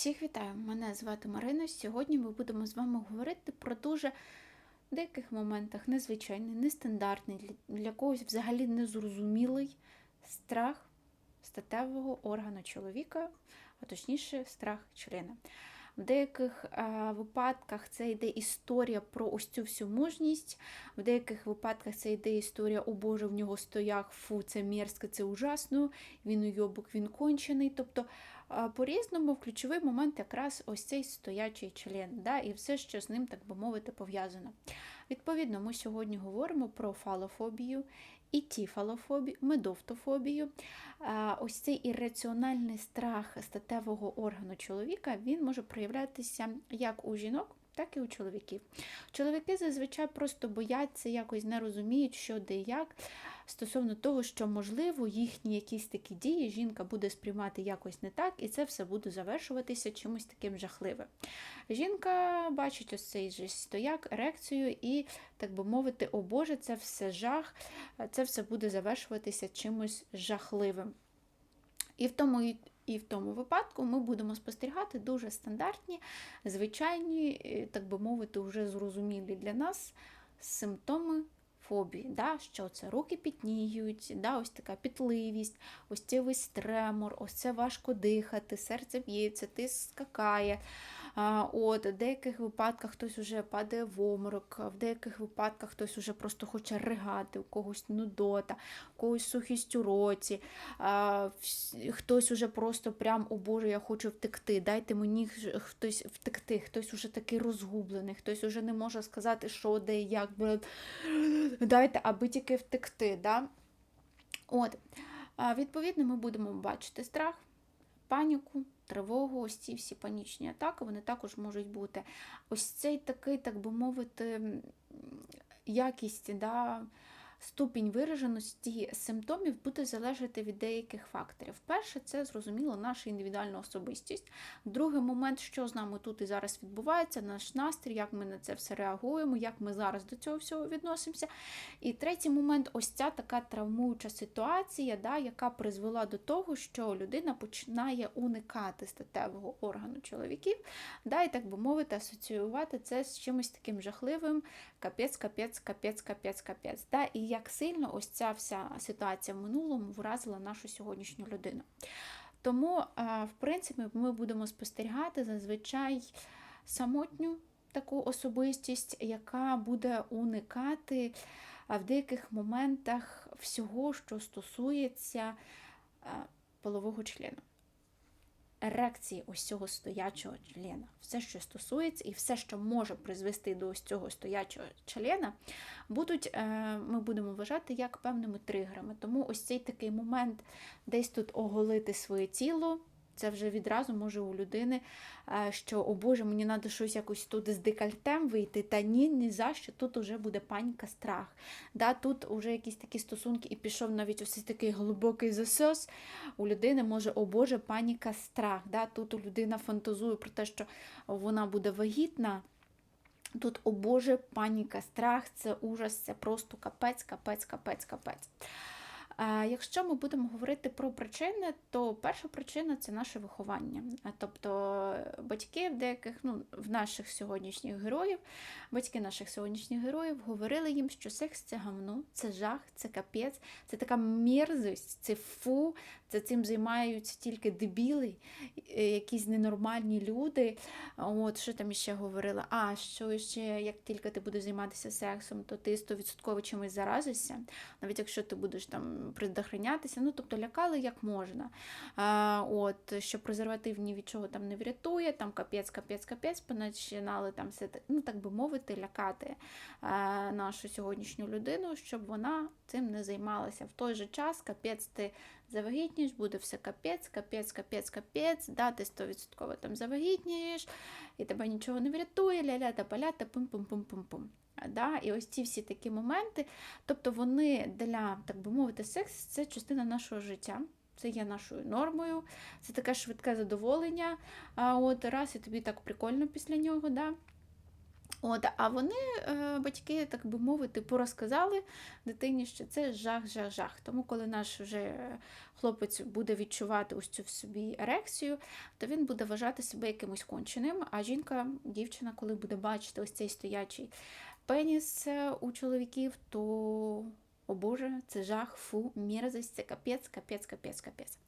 Всіх вітаю! Мене звати Марина. Сьогодні ми будемо з вами говорити про дуже в деяких моментах незвичайний, нестандартний, для, когось взагалі незрозумілий страх статевого органу чоловіка, а точніше, страх члена. В деяких е, випадках це йде історія про ось цю всю мужність, в деяких випадках це йде історія, о Боже, в нього стояк, фу, це мерзко, це ужасно, він уйобок, він кончений. Тобто по-різному в ключовий момент якраз ось цей стоячий член, да, і все, що з ним, так би мовити, пов'язано. Відповідно, ми сьогодні говоримо про фалофобію, і тіфалофобію, медовтофобію. Е, Ось цей ірраціональний страх статевого органу чоловіка він може проявлятися як у жінок, так і у чоловіків. Чоловіки зазвичай просто бояться, якось не розуміють, що де і як, стосовно того, що, можливо, їхні якісь такі дії жінка буде сприймати якось не так, і це все буде завершуватися чимось таким жахливим. Жінка бачить ось цей же стояк, ерекцію, і, так би мовити, о Боже, це все жах, це все буде завершуватися чимось жахливим. І в тому і в тому випадку ми будемо спостерігати дуже стандартні, звичайні, е, так би мовити, вже зрозумілі для нас симптоми фобії. Да? Що це руки пітніють, да? ось така пітливість, ось цей весь тремор, ось це важко дихати, серце б'ється, тиск скакає. От, В деяких випадках хтось вже падає в оморок, в деяких випадках хтось вже просто хоче ригати, у когось нудота, у когось сухість у роті, хтось уже просто прям, о Боже, я хочу втекти. Дайте мені хтось втекти, хтось уже такий розгублений, хтось уже не може сказати, що де, як. Дайте, аби тільки втекти. Да? От. Відповідно, ми будемо бачити страх, паніку тривогу, ось ці всі панічні атаки, вони також можуть бути. Ось цей такий, так би мовити, якість. да, ступінь вираженості симптомів буде залежати від деяких факторів. Перше, це зрозуміло наша індивідуальна особистість. Другий момент, що з нами тут і зараз відбувається, наш настрій, як ми на це все реагуємо, як ми зараз до цього всього відносимося. І третій момент ось ця така травмуюча ситуація, да, яка призвела до того, що людина починає уникати статевого органу чоловіків, да, і так би мовити, асоціювати це з чимось таким жахливим, капець, капець, капець, капець, капець. Да, І як сильно ось ця вся ситуація в минулому вразила нашу сьогоднішню людину. Тому, в принципі, ми будемо спостерігати зазвичай самотню таку особистість, яка буде уникати в деяких моментах всього, що стосується полового члену ерекції ось цього стоячого члена. Все, що стосується, і все, що може призвести до ось цього стоячого члена, будуть, е, ми будемо вважати як певними тригерами. Тому ось цей такий момент десь тут оголити своє тіло. Це вже відразу може у людини, е, що, о Боже, мені треба щось якось тут з декольтем вийти. Та ні, ні за що, тут вже буде паніка, страх. Да, Тут вже якісь такі стосунки, і пішов навіть ось такий глибокий засос. У людини може, о Боже, паніка, страх. Да, Тут людина фантазує про те, що вона буде вагітна. Тут, о Боже, паніка, страх, це ужас, це просто капець, капець, капець, капець. Якщо ми будемо говорити про причини, то перша причина це наше виховання. Тобто батьки в деяких, ну, в наших сьогоднішніх героїв, батьки наших сьогоднішніх героїв говорили їм, що секс це гамно, це жах, це капець, це така мерзость, це фу, це цим займаються тільки дебіли, е, якісь ненормальні люди. От що там іще говорили? А що ще, як тільки ти будеш займатися сексом, то ти 100% чимось заразишся, навіть якщо ти будеш там предохранятися, ну тобто лякали як можна. А, от, Що презерватив ні від чого там не врятує, там капець, капець, капець, починали там все, ну так би мовити, лякати а, нашу сьогоднішню людину, щоб вона цим не займалася. В той же час капець ти завагітнієш, буде все капець, капець, капець, капець, да, ти 100% там завагітнієш, і тебе нічого не врятує, ля-ля та паля та пум-пум-пум-пум-пум. Да? І ось ці всі такі моменти, тобто вони для, так би мовити, секс це частина нашого життя. Це є нашою нормою, це таке швидке задоволення. А от раз і тобі так прикольно після нього. Да? От, а вони, е, батьки, так би мовити, порозказали дитині, що це жах, жах, жах. Тому, коли наш вже хлопець буде відчувати ось цю в собі ерекцію, то він буде вважати себе якимось конченим. А жінка, дівчина, коли буде бачити ось цей стоячий пеніс е, у чоловіків, то о Боже, це жах, фу, мерзость, це капець, капець, капець, капець.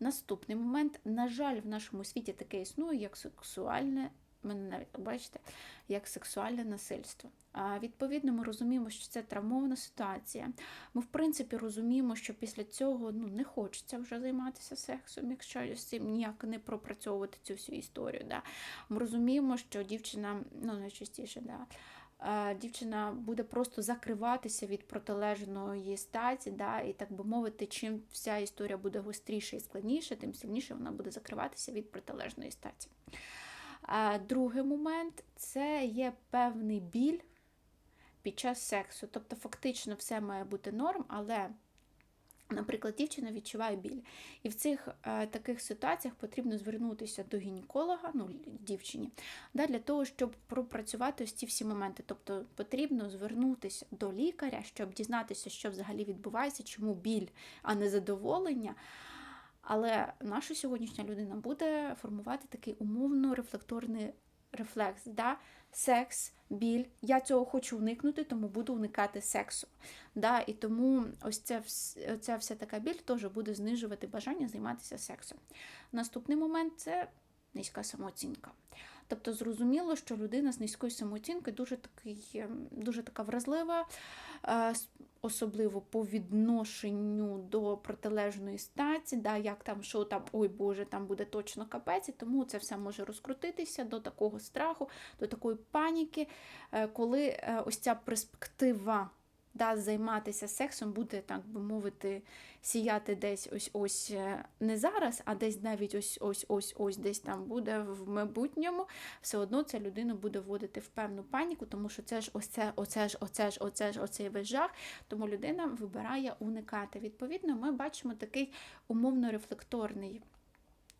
Наступний момент, на жаль, в нашому світі таке існує, як сексуальне, мене навіть бачите, як сексуальне насильство. А відповідно, ми розуміємо, що це травмована ситуація. Ми, в принципі, розуміємо, що після цього ну, не хочеться вже займатися сексом, якщо з цим ніяк не пропрацьовувати цю всю історію. Да. Ми розуміємо, що дівчина, ну найчастіше, да, дівчина буде просто закриватися від протилежної статі, да, і так би мовити, чим вся історія буде гостріша і складніша, тим сильніше вона буде закриватися від протилежної статі. А Другий момент це є певний біль під час сексу. Тобто, фактично, все має бути норм, але, наприклад, дівчина відчуває біль. І в цих е, таких ситуаціях потрібно звернутися до гінеколога, ну, дівчині, да, для того, щоб пропрацювати ось ці всі моменти. Тобто потрібно звернутися до лікаря, щоб дізнатися, що взагалі відбувається, чому біль, а не задоволення. Але наша сьогоднішня людина буде формувати такий умовно-рефлекторний рефлекс. Да? Секс, біль. Я цього хочу уникнути, тому буду уникати сексу. Да? І тому ось ця, ця вся така біль теж буде знижувати бажання займатися сексом. Наступний момент це низька самооцінка. Тобто зрозуміло, що людина з низькою самооцінкою дуже такий, ем, дуже така вразлива, е, особливо по відношенню до протилежної статі, да, як там, що там, ой Боже, там буде точно капець, і тому це все може розкрутитися до такого страху, до такої паніки, е, коли е, ось ця перспектива да, займатися сексом буде, так би мовити, сіяти десь ось ось е, не зараз, а десь навіть ось ось ось ось десь там буде в майбутньому, все одно ця людина буде вводити в певну паніку, тому що це ж ось це, оце ж, оце ж, оце ж, оцей весь жах. Тому людина вибирає уникати. Відповідно, ми бачимо такий умовно рефлекторний.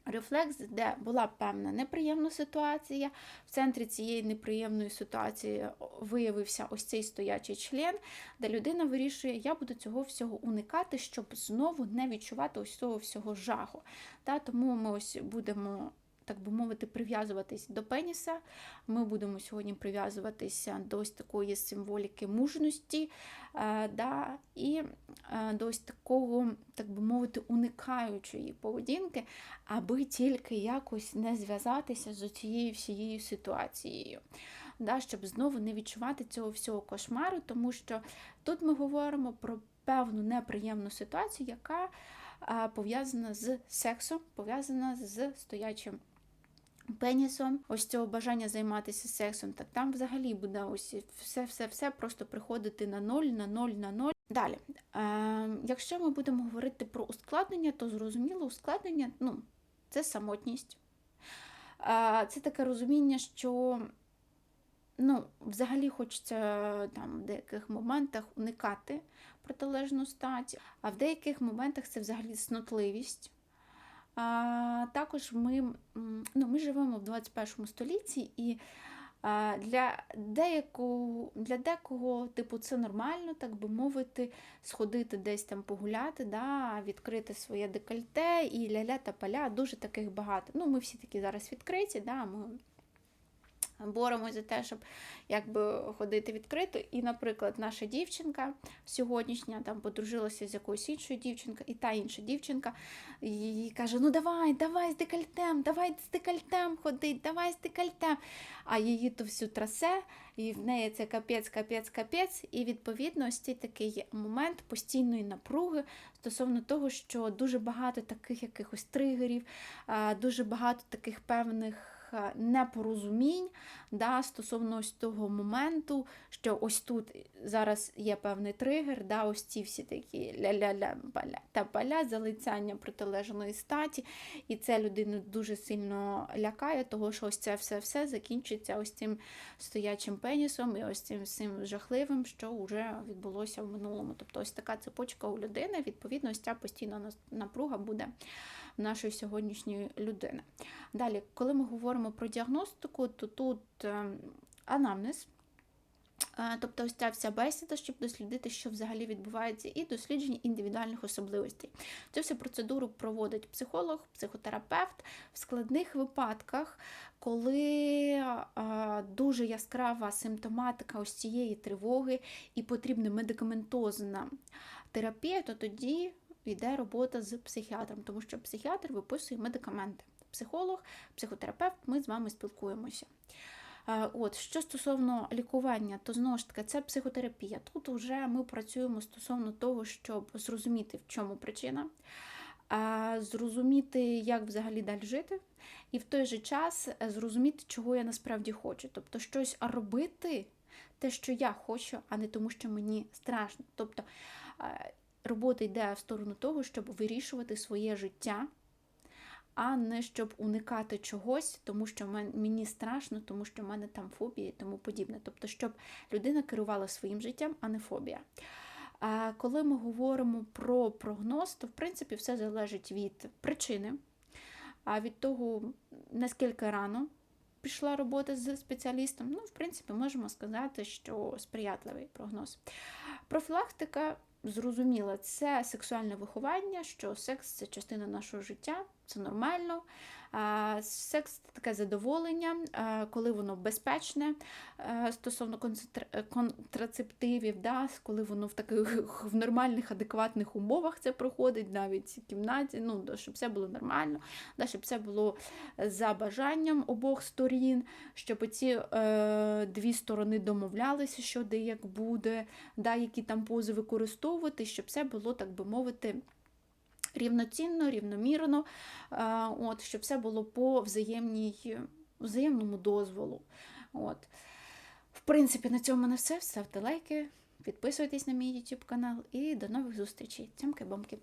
Рефлекс, де була певна неприємна ситуація. В центрі цієї неприємної ситуації виявився ось цей стоячий член, де людина вирішує, я буду цього всього уникати, щоб знову не відчувати ось цього всього жаху. Тому ми ось будемо так би мовити, прив'язуватись до пеніса. Ми будемо сьогодні прив'язуватися до ось такої символіки мужності, е, да, і е, до ось такого, так би мовити, уникаючої поведінки, аби тільки якось не зв'язатися з цією всією ситуацією. Да, Щоб знову не відчувати цього всього кошмару, тому що тут ми говоримо про певну неприємну ситуацію, яка е, пов'язана з сексом, пов'язана з стоячим пенісом, ось цього бажання займатися сексом, так там взагалі буде ось все-все-все просто приходити на ноль, на ноль, на ноль. Далі, е, якщо ми будемо говорити про ускладнення, то зрозуміло, ускладнення ну, це самотність. Е, це таке розуміння, що ну, взагалі хочеться там в деяких моментах уникати протилежну стать, а в деяких моментах це взагалі снотливість. А, Також ми ну, ми живемо в 21 столітті, і а, для деякого, для декого типу, це нормально, так би мовити, сходити десь там погуляти, да, відкрити своє декольте і ля-ля та паля, дуже таких багато. Ну, Ми всі такі зараз відкриті. да, ми боремося за те, щоб якби ходити відкрито. І, наприклад, наша дівчинка сьогоднішня там подружилася з якоюсь іншою дівчинкою, і та інша дівчинка їй каже: Ну давай, давай з декольтем, давай з декольтем ходить, давай з декольтем. А її то всю трасе, і в неї це капець, капець, капець. І відповідно ось цей такий момент постійної напруги стосовно того, що дуже багато таких якихось тригерів, дуже багато таких певних. Е, непорозумінь да, стосовно ось того моменту, що ось тут зараз є певний тригер, да, ось ці всі такі ля-ля-ля баля та поля залицяння протилежної статі. І це людину дуже сильно лякає, того що ось це все-все закінчиться ось цим стоячим пенісом і ось цим всім жахливим, що вже відбулося в минулому. Тобто ось така цепочка у людини, відповідно, ось ця постійна напруга буде нашої сьогоднішньої людини. Далі, коли ми говоримо про діагностику, то тут ем, анамнез Е, Тобто ось ця вся бесіда, щоб дослідити, що взагалі відбувається, і дослідження індивідуальних особливостей. Цю всю процедуру проводить психолог, психотерапевт в складних випадках, коли е, дуже яскрава симптоматика ось цієї тривоги і потрібна медикаментозна терапія, то тоді йде робота з психіатром, тому що психіатр виписує медикаменти. Психолог, психотерапевт, ми з вами спілкуємося. Е, От, що стосовно лікування, то знову ж таки це психотерапія. Тут вже ми працюємо стосовно того, щоб зрозуміти, в чому причина, зрозуміти, як взагалі далі жити, і в той же час е, зрозуміти, чого я насправді хочу. Тобто щось робити, те, що я хочу, а не тому, що мені страшно. Тобто е, робота йде в сторону того, щоб вирішувати своє життя а не щоб уникати чогось, тому що мені страшно, тому що в мене там фобія і тому подібне. Тобто, щоб людина керувала своїм життям, а не фобія. А коли ми говоримо про прогноз, то в принципі все залежить від причини, а від того, наскільки рано пішла робота з спеціалістом, ну, в принципі, можемо сказати, що сприятливий прогноз. Профілактика зрозуміла, це сексуальне виховання, що секс це частина нашого життя, це нормально. Секс це таке задоволення, коли воно безпечне стосовно контрацептивів, да, коли воно в таких в нормальних, адекватних умовах це проходить, навіть в кімнаті, ну, щоб все було нормально, да, щоб все було за бажанням обох сторін, щоб ці е, дві сторони домовлялися, що де як буде, да, які там пози використовувати, щоб все було, так би мовити, рівноцінно, рівномірно, е, от, щоб все було по взаємній, взаємному дозволу. От. В принципі, на цьому мене все. Ставте лайки, підписуйтесь на мій YouTube канал і до нових зустрічей. Цямки-бомки.